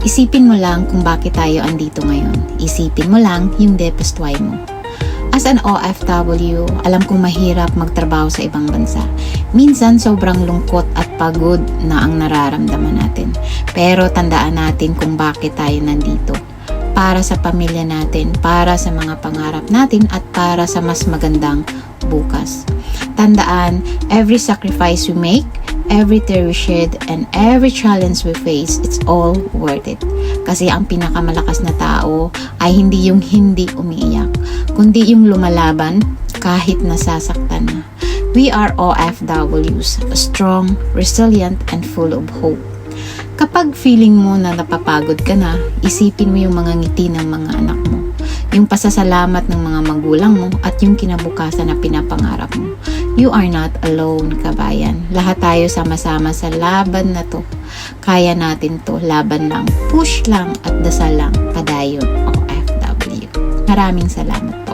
Isipin mo lang kung bakit tayo andito ngayon. Isipin mo lang yung deepest why mo. As an OFW, alam kong mahirap magtrabaho sa ibang bansa. Minsan sobrang lungkot at pagod na ang nararamdaman natin. Pero tandaan natin kung bakit tayo nandito. Para sa pamilya natin, para sa mga pangarap natin at para sa mas magandang bukas. Tandaan, every sacrifice we make, every tear we shed, and every challenge we face, it's all worth it. Kasi ang pinakamalakas na tao ay hindi yung hindi umiiyak, kundi yung lumalaban kahit nasasaktan na. We are OFWs, strong, resilient, and full of hope. Kapag feeling mo na napapagod ka na, isipin mo yung mga ngiti ng mga anak mo, yung pasasalamat ng mga magulang mo at yung kinabukasan na pinapangarap mo. You are not alone, kabayan. Lahat tayo sama-sama sa laban na to. Kaya natin to, laban lang, push lang at dasal lang, padayon, OFW. Maraming salamat po.